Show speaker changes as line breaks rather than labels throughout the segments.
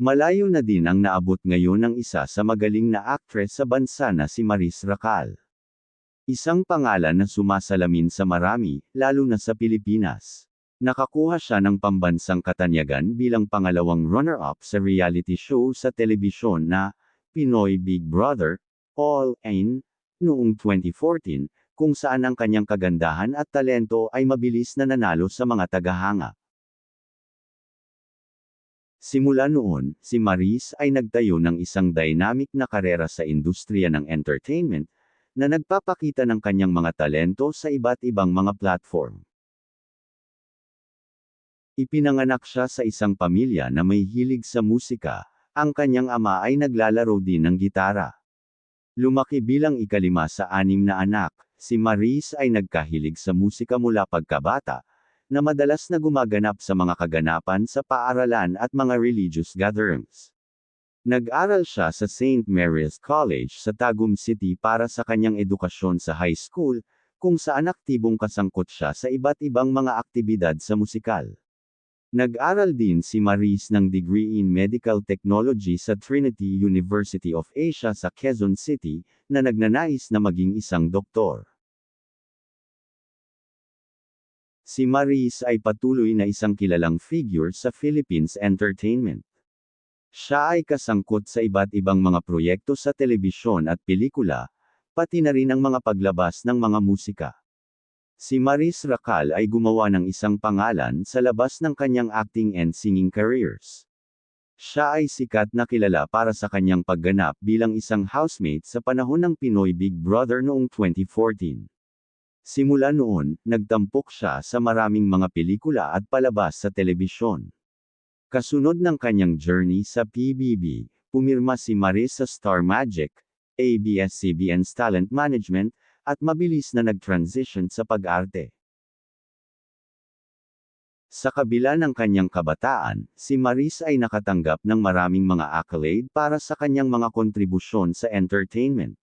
Malayo na din ang naabot ngayon ng isa sa magaling na aktres sa bansa na si Maris Racal. Isang pangalan na sumasalamin sa marami, lalo na sa Pilipinas. Nakakuha siya ng pambansang katanyagan bilang pangalawang runner-up sa reality show sa telebisyon na Pinoy Big Brother, All In, noong 2014, kung saan ang kanyang kagandahan at talento ay mabilis na nanalo sa mga tagahanga. Simula noon, si Maris ay nagtayo ng isang dynamic na karera sa industriya ng entertainment, na nagpapakita ng kanyang mga talento sa iba't ibang mga platform. Ipinanganak siya sa isang pamilya na may hilig sa musika, ang kanyang ama ay naglalaro din ng gitara. Lumaki bilang ikalima sa anim na anak, si Maris ay nagkahilig sa musika mula pagkabata, na madalas na gumaganap sa mga kaganapan sa paaralan at mga religious gatherings. Nag-aral siya sa St. Mary's College sa Tagum City para sa kanyang edukasyon sa high school, kung saan aktibong kasangkot siya sa iba't ibang mga aktibidad sa musikal. Nag-aral din si Maris ng degree in Medical Technology sa Trinity University of Asia sa Quezon City, na nagnanais na maging isang doktor. Si Maris ay patuloy na isang kilalang figure sa Philippines entertainment. Siya ay kasangkot sa iba't ibang mga proyekto sa telebisyon at pelikula, pati na rin ang mga paglabas ng mga musika. Si Maris Racal ay gumawa ng isang pangalan sa labas ng kanyang acting and singing careers. Siya ay sikat na kilala para sa kanyang pagganap bilang isang housemate sa panahon ng Pinoy Big Brother noong 2014. Simula noon, nagtampok siya sa maraming mga pelikula at palabas sa telebisyon. Kasunod ng kanyang journey sa PBB, pumirma si Maris sa Star Magic, ABS-CBN's Talent Management, at mabilis na nag-transition sa pag-arte. Sa kabila ng kanyang kabataan, si Maris ay nakatanggap ng maraming mga accolade para sa kanyang mga kontribusyon sa entertainment.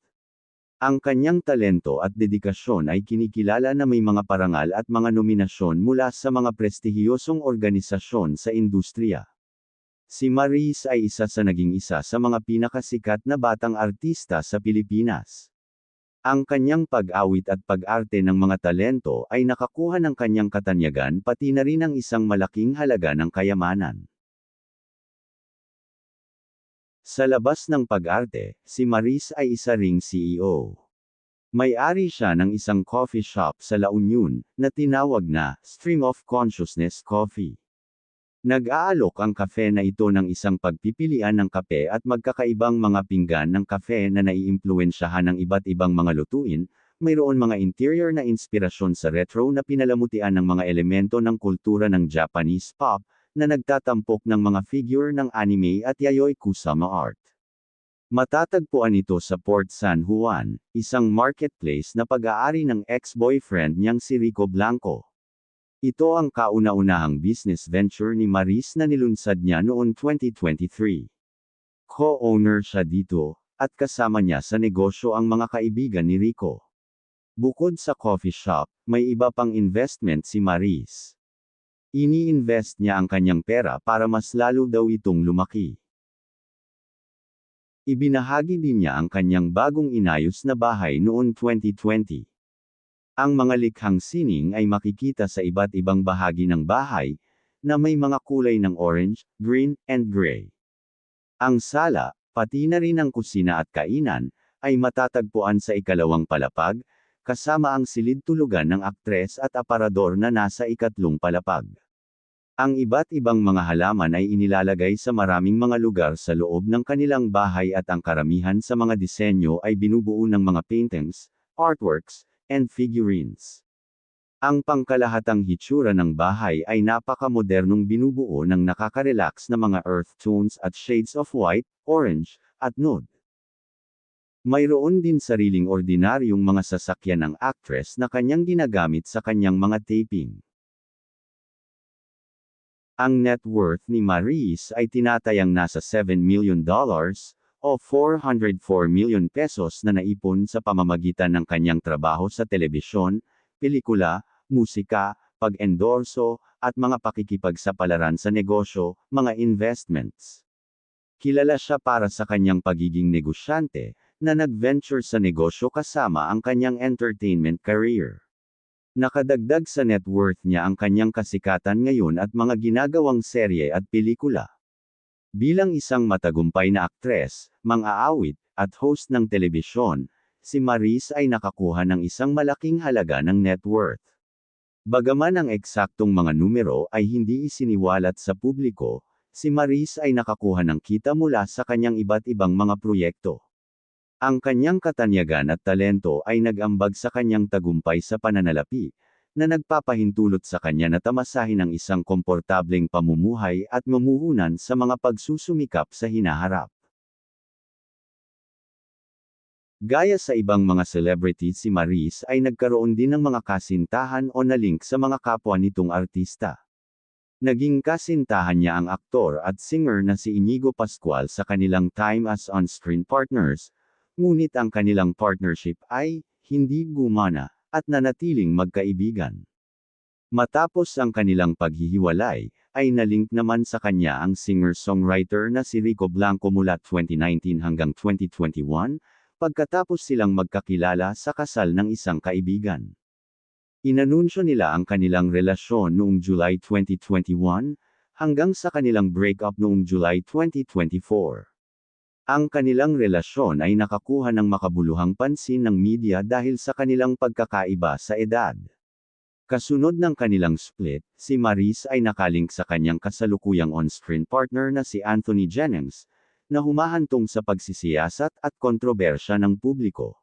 Ang kanyang talento at dedikasyon ay kinikilala na may mga parangal at mga nominasyon mula sa mga prestihiyosong organisasyon sa industriya. Si Maris ay isa sa naging isa sa mga pinakasikat na batang artista sa Pilipinas. Ang kanyang pag-awit at pag-arte ng mga talento ay nakakuha ng kanyang katanyagan pati na rin ang isang malaking halaga ng kayamanan. Sa labas ng pag-arte, si Maris ay isa ring CEO. May-ari siya ng isang coffee shop sa La Union, na tinawag na Stream of Consciousness Coffee. Nag-aalok ang kafe na ito ng isang pagpipilian ng kape at magkakaibang mga pinggan ng kafe na naiimpluwensyahan ng iba't ibang mga lutuin, mayroon mga interior na inspirasyon sa retro na pinalamutian ng mga elemento ng kultura ng Japanese pop, na nagtatampok ng mga figure ng anime at Yayoi Kusama art. Matatagpuan ito sa Port San Juan, isang marketplace na pag-aari ng ex-boyfriend niyang si Rico Blanco. Ito ang kauna-unahang business venture ni Maris na nilunsad niya noong 2023. Co-owner siya dito, at kasama niya sa negosyo ang mga kaibigan ni Rico. Bukod sa coffee shop, may iba pang investment si Maris. Ini-invest niya ang kanyang pera para mas lalo daw itong lumaki. Ibinahagi din niya ang kanyang bagong inayos na bahay noon 2020. Ang mga likhang sining ay makikita sa iba't ibang bahagi ng bahay, na may mga kulay ng orange, green, and gray. Ang sala, pati na rin ang kusina at kainan, ay matatagpuan sa ikalawang palapag, kasama ang silid tulugan ng aktres at aparador na nasa ikatlong palapag. Ang iba't ibang mga halaman ay inilalagay sa maraming mga lugar sa loob ng kanilang bahay at ang karamihan sa mga disenyo ay binubuo ng mga paintings, artworks, and figurines. Ang pangkalahatang hitsura ng bahay ay napakamodernong binubuo ng nakaka-relax na mga earth tones at shades of white, orange, at nude. Mayroon din sariling ordinaryong mga sasakyan ng actress na kanyang ginagamit sa kanyang mga taping. Ang net worth ni Maris ay tinatayang nasa $7 million, o 404 million pesos na naipon sa pamamagitan ng kanyang trabaho sa telebisyon, pelikula, musika, pag-endorso, at mga pakikipagsapalaran sa negosyo, mga investments. Kilala siya para sa kanyang pagiging negosyante, na nag-venture sa negosyo kasama ang kanyang entertainment career. Nakadagdag sa net worth niya ang kanyang kasikatan ngayon at mga ginagawang serye at pelikula. Bilang isang matagumpay na aktres, mang-aawit, at host ng telebisyon, si Maris ay nakakuha ng isang malaking halaga ng net worth. Bagaman ang eksaktong mga numero ay hindi isiniwalat sa publiko, si Maris ay nakakuha ng kita mula sa kanyang iba't ibang mga proyekto. Ang kanyang katanyagan at talento ay nag-ambag sa kanyang tagumpay sa pananalapi, na nagpapahintulot sa kanya na tamasahin ang isang komportableng pamumuhay at mamuhunan sa mga pagsusumikap sa hinaharap. Gaya sa ibang mga celebrity si Maris ay nagkaroon din ng mga kasintahan o nalink sa mga kapwa nitong artista. Naging kasintahan niya ang aktor at singer na si Inigo Pascual sa kanilang time as on-screen partners, ngunit ang kanilang partnership ay hindi gumana at nanatiling magkaibigan. Matapos ang kanilang paghihiwalay, ay nalink naman sa kanya ang singer-songwriter na si Rico Blanco mula 2019 hanggang 2021, pagkatapos silang magkakilala sa kasal ng isang kaibigan. Inanunsyo nila ang kanilang relasyon noong July 2021, hanggang sa kanilang breakup noong July 2024. Ang kanilang relasyon ay nakakuha ng makabuluhang pansin ng media dahil sa kanilang pagkakaiba sa edad. Kasunod ng kanilang split, si Maris ay nakalink sa kanyang kasalukuyang on-screen partner na si Anthony Jennings, na humahantong sa pagsisiyasat at kontrobersya ng publiko.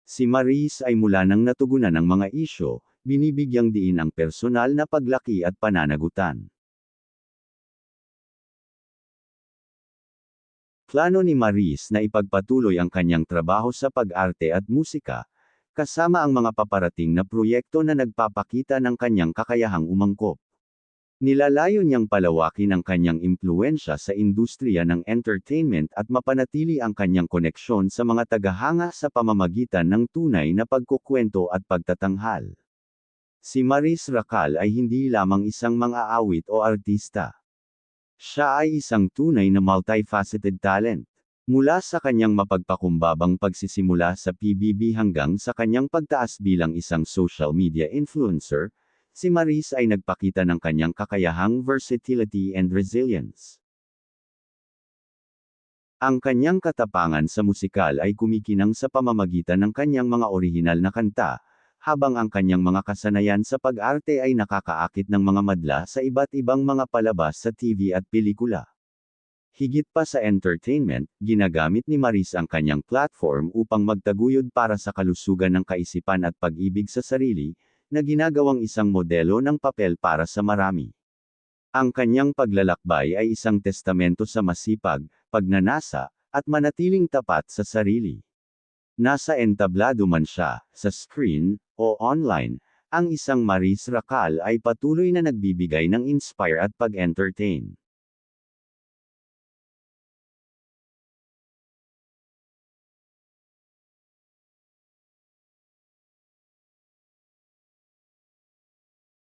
Si Maris ay mula nang natugunan ng mga isyo, binibigyang diin ang personal na paglaki at pananagutan. Plano ni Maris na ipagpatuloy ang kanyang trabaho sa pag-arte at musika, kasama ang mga paparating na proyekto na nagpapakita ng kanyang kakayahang umangkop. Nilalayo niyang palawakin ang kanyang impluensya sa industriya ng entertainment at mapanatili ang kanyang koneksyon sa mga tagahanga sa pamamagitan ng tunay na pagkukwento at pagtatanghal. Si Maris Racal ay hindi lamang isang mga awit o artista. Siya ay isang tunay na multifaceted talent. Mula sa kanyang mapagpakumbabang pagsisimula sa PBB hanggang sa kanyang pagtaas bilang isang social media influencer, si Maris ay nagpakita ng kanyang kakayahang versatility and resilience. Ang kanyang katapangan sa musikal ay kumikinang sa pamamagitan ng kanyang mga orihinal na kanta, habang ang kanyang mga kasanayan sa pag-arte ay nakakaakit ng mga madla sa iba't ibang mga palabas sa TV at pelikula. Higit pa sa entertainment, ginagamit ni Maris ang kanyang platform upang magtaguyod para sa kalusugan ng kaisipan at pag-ibig sa sarili, na ginagawang isang modelo ng papel para sa marami. Ang kanyang paglalakbay ay isang testamento sa masipag, pagnanasa, at manatiling tapat sa sarili. Nasa entablado man siya, sa screen, o online, ang isang Maris Racal ay patuloy na nagbibigay ng inspire at pag-entertain.